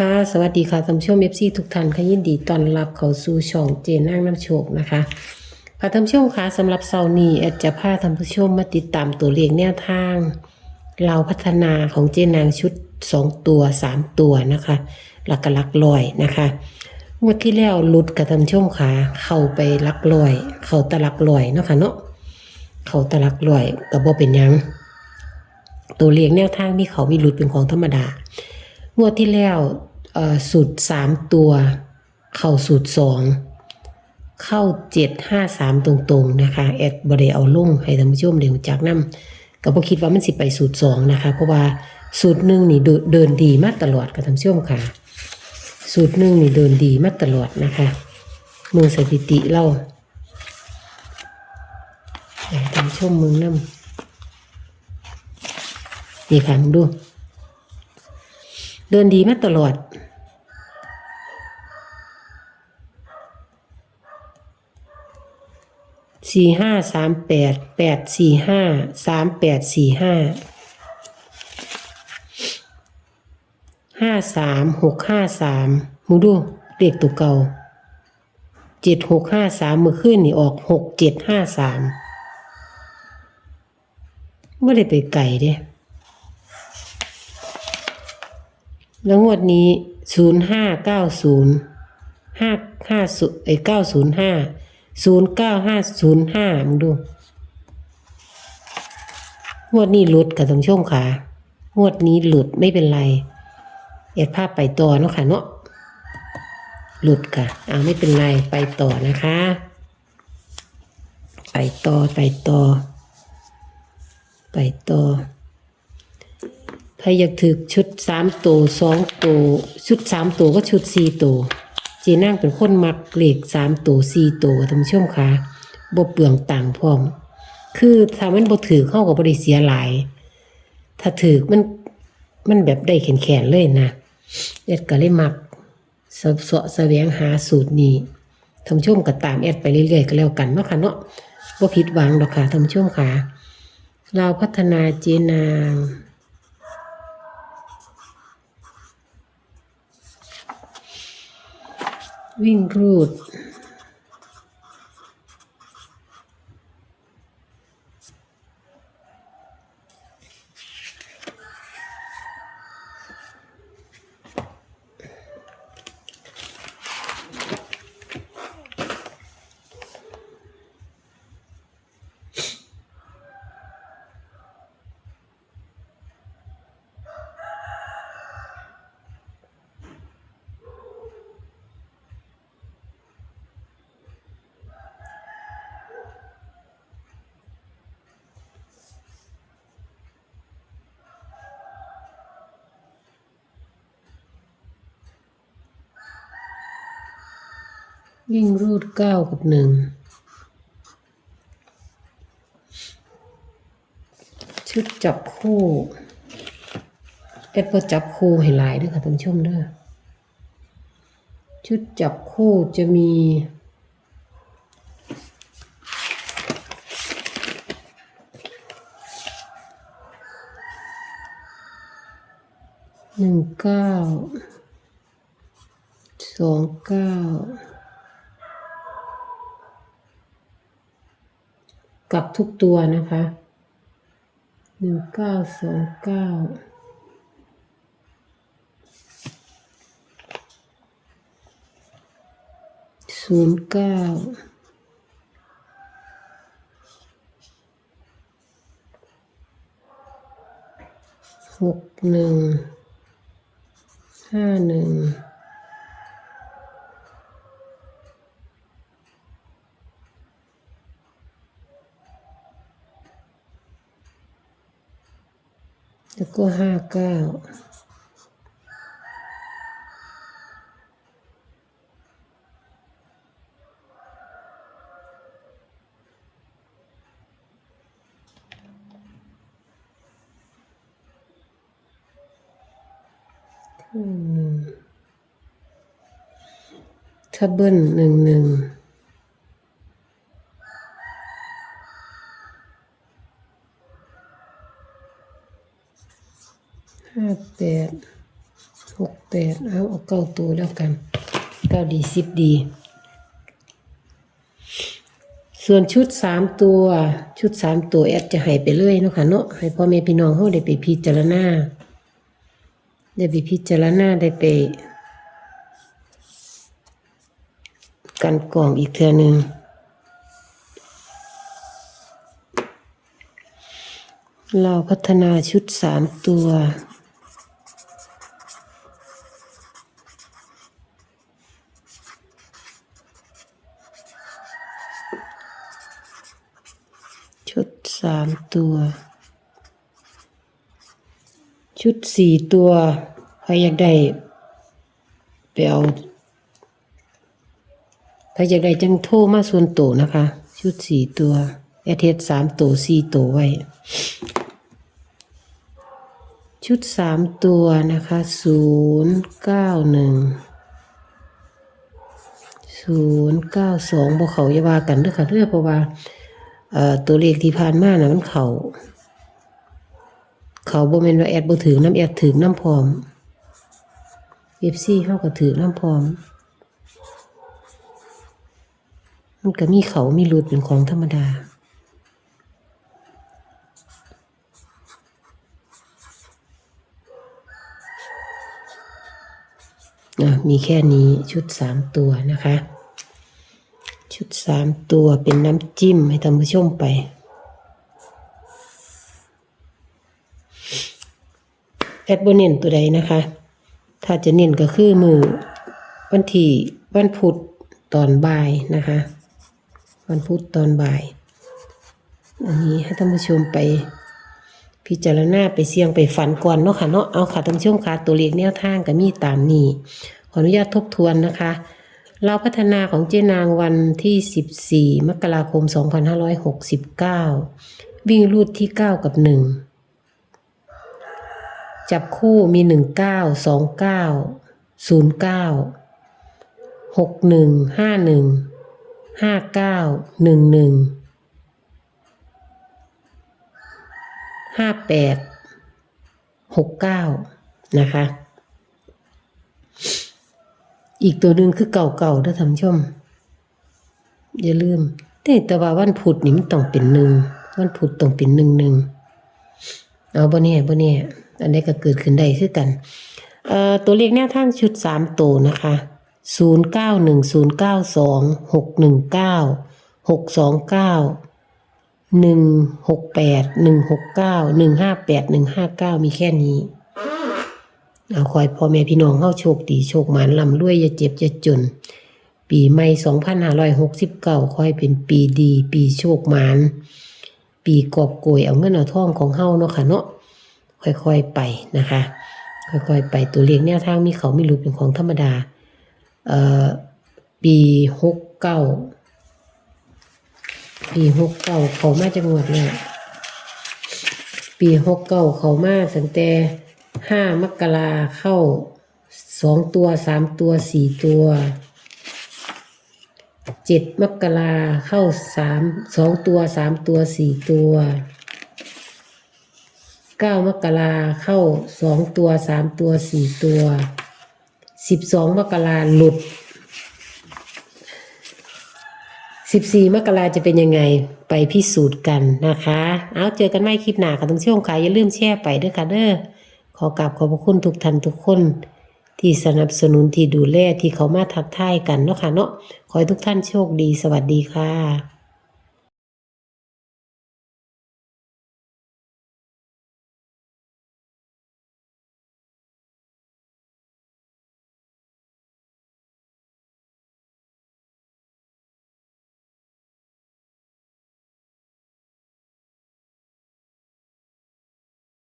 ค่ะสวัสดีค่ะท่านผู้ชมเอฟซีทุกท่านค่ะยินดีต้อนรับเข้าสู่ช่องเจนนั่งน้ำโชคนะคะค่ะท่านผู้ชมค่ะสำหรับเสาร์นี้แอดจะพาท่านผู้ชมมาติดตามตัวเลขแนวทางเราพัฒนาของเจนางชุด 2 ตัว 3 ตัวนะคะหลักกหลักลอยนะคะงวดที่แล้วหลุดกับท่านผู้ชมค่ะเข้าไปหลักลอย เข้าตะลักลอยเนาะค่ะเนาะเข้าตะลักลอยก็บ่เป็นยัง ตัวเลขแนวทางมีเขามีหลุดเป็นของธรรมดางวดที่แล้ว สูตรสามตัว เข้าสูตรสองเข้าเจ็ดห้าสามตรงๆนะคะแอดบริเอาลงให้ท่านผู้ชมเดี๋ยวจากน้ำก็บ่คิดว่ามันสิไปสูตรสองนะคะ เพราะว่าสูตรหนึ่งนี่เดินดีมาตลอดกับท่านผู้ชมค่ะ สูตรหนึ่งนี่เดินดีมาตลอดนะคะมือสถิติเล่าท่านผู้ชมมึงน้ำนี่ค่ะมึงดู เดินดีมาตลอด สี่ห้าสามแปดแปดสี่ห้าสามแปดสี่ห้าห้าสามหกห้าสามมูดูเลขตัวเก่าเจ็ดหกห้าสามมือขึ้นนี่ออกหกเจ็ดห้าสามไม่ได้ไปไก่เด้แล้วงวดนี้ศูนย์ห้าเก้าศูนย์ห้าห้าศูนย์ไอเก้าศูนย์ห้า ศูนย์เก้าห้าศูนย์ห้ามึงดู งวดนี้หลุดกับท่านผู้ชมค่ะงวดนี้หลุดไม่เป็นไร เอ็ดภาพไปต่อเนาะค่ะเนาะ หลุดค่ะ เอาไม่เป็นไรไปต่อนะคะ ไปต่อไปต่อ ไปต่อใครอยากถือชุดสามตัวสองตัวชุดสามตัวก็ชุดสี่ตัว เจนั่งเป็นคนมักเลขสามตัวสี่ตัวท่านผู้ชมคะบ่เปลืองตังพร้อม คือถ้ามันบ่ถือเข้ากับบริเสียหลาย ถ้าถือมันมันแบบได้แขนๆเลยนะแอดก็เลยมักสะสะแสวงหาสูตรนี้ท่านผู้ชมก็ตามแอดไปเรื่อยๆ ก็แล้วกันเนาะค่ะเนาะบ่ผิดหวังดอกค่ะท่านผู้ชมค่ะเราพัฒนาเจนาง วิ่งรูด วิ่งรูดเก้ากับหนึ่งชุดจับคู่เอ็ดพอจับคู่ให้หลายด้วยค่ะท่านผู้ชมเด้อชุดจับคู่จะมีหนึ่งเก้าสองเก้า กับทุกตัวนะคะหนึ่งเก้าสองเก้าศูนย์เก้าหกหนึ่งห้าหนึ่ง แล้วก็ห้าเก้าหนึ่งหนึ่งถ้าเบิ้ลหนึ่งหนึ่ง ห้าแปดหกแปดเอาเอาเก้าตัวแล้วกันเก้าดีสิบดี ส่วนชุดสามตัวชุดสามตัวแอดจะให้ไปเรื่อยเนาะค่ะเนาะให้พ่อแม่พี่น้องเขาได้ไปพิจารณาได้ไปพิจารณาได้ไปกันกล่องอีกเทื่อหนึ่งเราพัฒนาชุดสามตัว ชุดสามตัว ชุดสี่ตัวใครอยากได้ไปเอาใครอยากได้จังโทรมาส่วนตัวนะคะ ชุดสี่ตัวแอเทสสามตัวสี่ตัวไว้ ชุดสามตัวนะคะศูนย์เก้าหนึ่งศูนย์เก้าสองบอกเขายาว่ากันเด้อค่ะเด้อเพราะว่า ตัวเลขที่ผ่านมาน่ะมันเขาเขาบ่แม่นว่าแอดบ่ถึงน้ำแอดถึงน้ำพร้อม FC เฮาก็ถือน้ำพร้อม มันก็มีเขามีหลุดเป็นของธรรมดาอะมีแค่นี้ชุดสามตัวนะคะ ชุดสามตัวเป็นน้ำจิ้มให้ท่านผู้ชมไปแอดโบเน้นตัวใดนะคะ ถ้าจะเน้นก็คือมือวันที่วันพุธตอนบ่ายนะคะ วันพุธตอนบ่าย อันนี้ให้ท่านผู้ชมไป พิจารณาไปเสี่ยงไปฝันก่อนเนาะค่ะเนาะเอาค่ะท่านผู้ชมค่ะตัวเลขแนวทางก็มีตามนี้ขออนุญาตทบทวนนะคะ เราพัฒนาของเจนางวันที่ 14 มกราคม 2569 วิ่งรูดที่ 9 กับ 1 จับคู่มี 19 29 09 61 51 59 11ห้าแปดหกเก้านะคะ อีกตัวหนึ่งคือเก่าๆถ้าท่านผู้ชมอย่าลืม แต่แต่ว่าวันพุธนี่มันต้องเป็นหนึ่งวันพุธต้องเป็นหนึ่งหนึ่งเอาบ่เนี่ยบ่เนี่ยอันนี้ก็เกิดขึ้นได้คือกันเอ่อตัวเลขแนวทางชุดสามตัวนะคะศูนย์เก้าหนึ่งศูนย์เก้าสองหกหนึ่งเก้าหกสองเก้าหนึ่งหกแปดหนึ่งหกเก้าหนึ่งห้าแปดหนึ่งห้าเก้ามีแค่นี้ เอาคอยพ่อแม่พี่น้องเข้าโชคดีโชคหมานลำรวยอย่าเจ็บอย่าจน ปีใหม่สองพันห้าร้อยหกสิบเก้าคอยเป็นปีดี ปีโชคหมาน ปีกอบโกยเอาเงินเอาทองของเฮาเนาะค่ะเนาะค่อยๆไปนะคะ ค่อยๆไปตัวเลขแนวทางมีเขาไม่รู้เป็นของธรรมดา เอ่อปีหกเก้าปีหกเก้าเขามาจังหวัดเนี่ยปีหกเก้าเขามาตั้งแต่ ห้ามกราเข้าสองตัวสามตัวสี่ตัวเจ็ดมกราเข้าสามสองตัวสามตัวสี่ตัวเก้ามกราเข้าสองตัวสามตัวสี่ตัวสิบสองมกราหลุด14มกราจะเป็นยังไงไปพิสูจน์กันนะคะ เอาเจอกันใหม่คลิปหนาค่ะทุกช่วงค่ะอย่าลืมแชร์ไปด้วยค่ะเด้อ ขอกราบขอบพระคุณทุกท่านทุกคน ที่สนับสนุนที่ดูแลที่เขามาทักทายกันเนาะค่ะเนาะขอให้ทุกท่านโชคดีสวัสดีค่ะ